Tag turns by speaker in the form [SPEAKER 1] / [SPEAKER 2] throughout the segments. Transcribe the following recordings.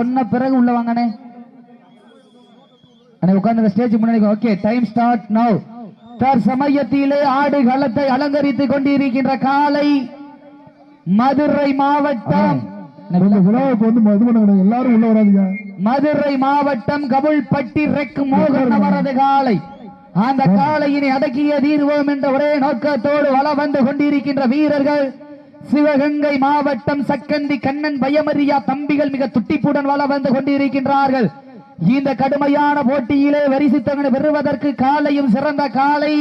[SPEAKER 1] சொன்ன பிறகு உள்ள வாங்கண்ணே. அண்ணே உட்கார்ந்து ஸ்டேஜ் முன்னாடி ஓகே டைம் ஸ்டார்ட் நவ் தற்சமயத்திலே ஆடு களத்தை அலங்கரித்துக் கொண்டிருக்கின்ற காலை மதுரை மாவட்டம். மதுரை மாவட்டம் கபுள்பட்டி ரெக் மோகன் அவரது காலை. அந்த காளையினை அடக்கிய தீர்வோம் என்ற ஒரே நோக்கத்தோடு வள வந்து கொண்டிருக்கின்ற வீரர்கள் சிவகங்கை மாவட்டம் சக்கந்தி கண்ணன் பயமறியா தம்பிகள் மிக துட்டிப்புடன் வள வந்து கொண்டிருக்கின்றார்கள். இந்த கடுமையான போட்டியிலே வரிசித்தவனை பெறுவதற்கு காலையும் சிறந்த காலை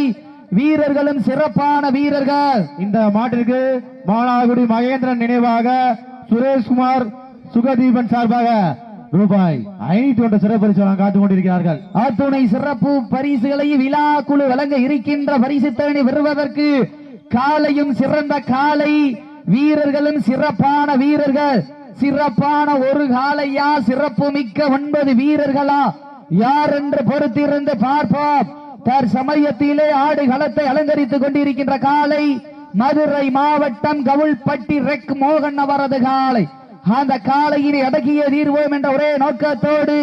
[SPEAKER 1] வீரர்களும் சிறப்பான வீரர்கள்.
[SPEAKER 2] இந்த மாட்டிற்கு மானாகுடி மகேந்திரன் நினைவாக சுரேஷ்குமார் சுகதீபன் சார்பாக ரூபாய் ஐநூத்தி ஒன்று சிறப்பு பரிசு காத்துக் கொண்டிருக்கிறார்கள்.
[SPEAKER 1] அத்துணை சிறப்பு பரிசுகளை விழா குழு வழங்க இருக்கின்ற பரிசுத்தவனை பெறுவதற்கு காலையும் சிறந்த காலை வீரர்களும் சிறப்பான வீரர்கள். சிறப்பான ஒரு காலையா சிறப்பு மிக்க ஒன்பது வீரர்களா? யார் என்று பொறுத்திருந்து பார்ப்போம். தற்சமயத்திலே ஆடு களத்தை அலங்கரித்துக் கொண்டிருக்கின்ற காலை மதுரை மாவட்டம் கவுள்பட்டி ரெக் மோகன் அவரது காலை. அந்த காலையினை அடக்கிய தீர்வோம் என்ற ஒரே நோக்கத்தோடு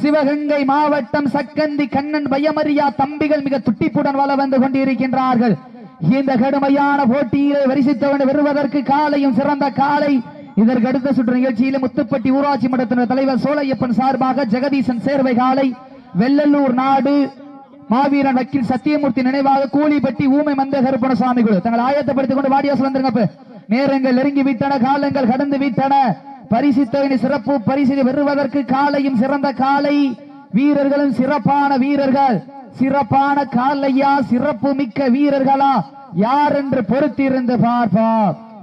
[SPEAKER 1] சிவகங்கை மாவட்டம் சக்கந்தி கண்ணன் பயமரியா தம்பிகள் மிக துட்டிப்புடன் வள வந்து கொண்டிருக்கின்றார்கள். இந்த கடுமையான போட்டியிலே வரிசித்தவன் வெறுவதற்கு காலையும் சிறந்த காலை. இதற்கு அடுத்த சுற்று நிகழ்ச்சியில் முத்துப்பட்டி ஊராட்சி மன்றத்தினர் தலைவர் சோலையப்பன் சார்பாக ஜெகதீசன் சேர்வை காலை. வெள்ளலூர் நாடு மாவீரன் வக்கீல் சத்தியமூர்த்தி நினைவாக கூலிப்பட்டி ஊமை மந்த கருப்பணசாமி குழு. தங்கள் ஆயத்தப்படுத்திக் கொண்டு வாடியாசல் வந்துருங்க நேரங்கள் நெருங்கி விட்டன காலங்கள் கடந்து விட்டன. பரிசித்தவனை சிறப்பு பரிசு பெறுவதற்கு காலையும் சிறந்த காலை. வீரர்களும் சிறப்பான வீரர்கள். சிறப்பான காலையா சிறப்பு மிக்க வீரர்களா? யார் என்று பொறுத்திருந்து பார்ப்பா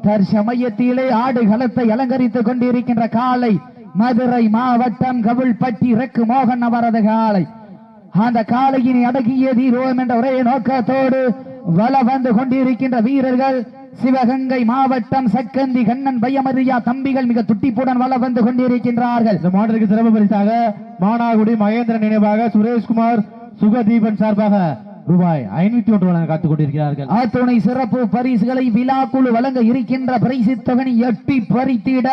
[SPEAKER 1] தற்சமயத்திலே ஆடு களத்தை அலங்கரித்துக் கொண்டிருக்கின்ற காலை மதுரை மாவட்டம் கவுள்பட்டி ரெக்கு மோகன் அவரது காலை. அந்த காலையினை அடக்கிய தீர்வோம் என்ற ஒரே நோக்கத்தோடு வல வந்து கொண்டிருக்கின்ற வீரர்கள் சிவகங்கை மாவட்டம் சக்கந்தி கண்ணன் பயமரியா தம்பிகள் மிக துட்டிப்புடன் வல வந்து கொண்டிருக்கின்றார்கள்.
[SPEAKER 2] இந்த மாடலுக்கு சிறப்பு பரிசாக மானாகுடி மகேந்திரன் நினைவாக சுரேஷ்குமார் சுகதீபன் சார்பாக ரூபாய் ஐநூத்தி ஒன்று வழங்க காத்துக் கொண்டிருக்கிறார்கள்.
[SPEAKER 1] அத்துணை சிறப்பு பரிசுகளை விழாக்குழு வழங்க இருக்கின்ற பரிசு தொகை எட்டி பறித்திட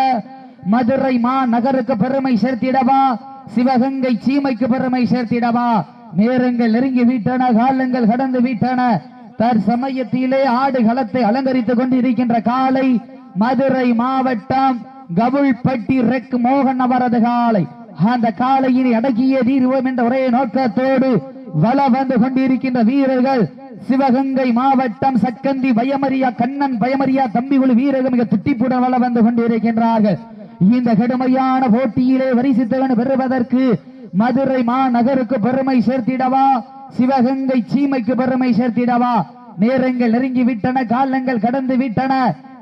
[SPEAKER 1] மதுரை மா நகருக்கு பெருமை சேர்த்திடவா? சிவகங்கை சீமைக்கு பெருமை சேர்த்திடவா? நேரங்கள் நெருங்கி விட்டன காலங்கள் கடந்து விட்டன. தற்சமயத்திலே ஆடு களத்தை அலங்கரித்துக் கொண்டிருக்கின்ற காலை மதுரை மாவட்டம் கவுள்பட்டி ரெக் மோகன் அவரது காலை. அந்த காலையினை அடக்கிய தீர்வோம் என்ற ஒரே நோக்கத்தோடு வல வந்து கொண்டிருக்கின்ற வீரர்கள் சிவகங்கை மாவட்டம் சக்கந்தி பயமரியா கண்ணன் பயமரியா தம்பிகுழு வீரர்கள் மிக துட்டிப்புடன் வள வந்து கொண்டிருக்கின்றார்கள். இந்த கடுமையான போட்டியிலே வரிசித்தவன் பெறுவதற்கு மதுரை மாநகருக்கு பெருமை சேர்த்திடவா? சிவகங்கை சீமைக்கு பெருமை சேர்த்திடவா? நேரங்கள் நெருங்கி விட்டன காலங்கள் கடந்து விட்டன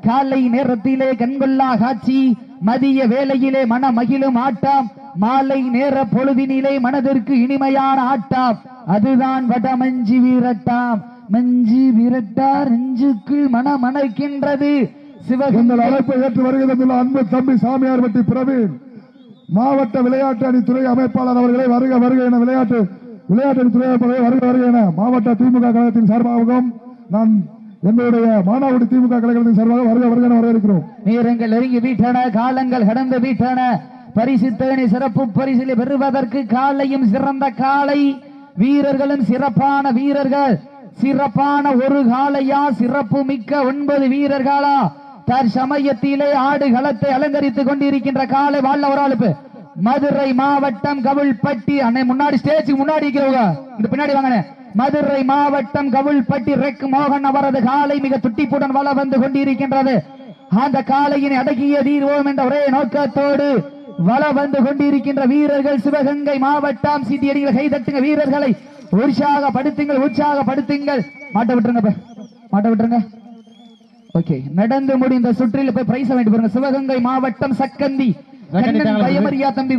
[SPEAKER 1] காலை நேரத்திலே கண்கொள்ளா காட்சி மதிய வேளையிலே மன மகிழும் ஆட்டம். மாலை நேர பொழுதினிலே மனதிற்கு இனிமையான ஆட்டம். அதுதான் வட மஞ்சி வீரட்டாம். மஞ்சி விரட்டார் நெஞ்சுக்குள் மனம் மணக்கின்றது
[SPEAKER 2] இந்த
[SPEAKER 1] சிவகங்கை
[SPEAKER 2] அழைப்பை ஏற்று வருகை தந்துள்ள அன்பு தம்பி சாமியார் வெட்டி பிரவீன். மாவட்ட விளையாட்டு அணி துறை அமைப்பாளர் அவர்களை வருக வருக என விளையாட்டு விளையாட்டு அணி துறை அமைப்பாளரை வருக வருக என மாவட்ட திமுக கழகத்தின் சார்பாகவும் நான் எங்களுடைய மானாவடி திமுக கழகத்தின் சார்பாக வருக வருக என வரவேற்கிறோம்.
[SPEAKER 1] நேரங்கள் நெருங்கி விட்டன காலங்கள் கடந்து விட்டன. பரிசு சிறப்பு பரிசிலை பெறுவதற்கு காலையும் சிறந்த காலை. வீரர்களும் சிறப்பான வீரர்கள். சிறப்பான ஒரு காலையா? சிறப்பு மிக்க ஒன்பது வீரர்களா? தற்சமயத்திலே ஆடுகளத்தை அலங்கரித்துக் கொண்டிருக்கின்ற காலை வாழ்ல ஒரு ஆளுப்பு மதுரை மாவட்டம் கவுள்பட்டி அன்னை முன்னாடி ஸ்டேஜுக்கு முன்னாடி இருக்கிறவங்க. இந்த பின்னாடி வாங்கண்ணே. மதுரை மாவட்டம் கவுள்பட்டி ரெக் மோகன் அவரது காலை மிக துட்டிப்புடன் வள வந்து கொண்டிருக்கின்றது. அந்த காலையினை அடக்கிய தீர்வோம் என்ற ஒரே நோக்கத்தோடு வள வந்து கொண்டிருக்கின்ற வீரர்கள் சிவகங்கை மாவட்டம் சீட்டியடிகள் கைதட்டுங்க வீரர்களை. உற்சாகப்படுத்துங்கள் உற்சாகப்படுத்துங்கள். மாட்ட விட்டுருங்க. மாட்ட விட்டுருங்க. ஓகே நடந்து முடிந்த சுற்றில் போய் பிரைஸ் வாங்கிட்டு பாருங்க சிவகங்கை மாவட்டம் சக்கந்தி. தம்பி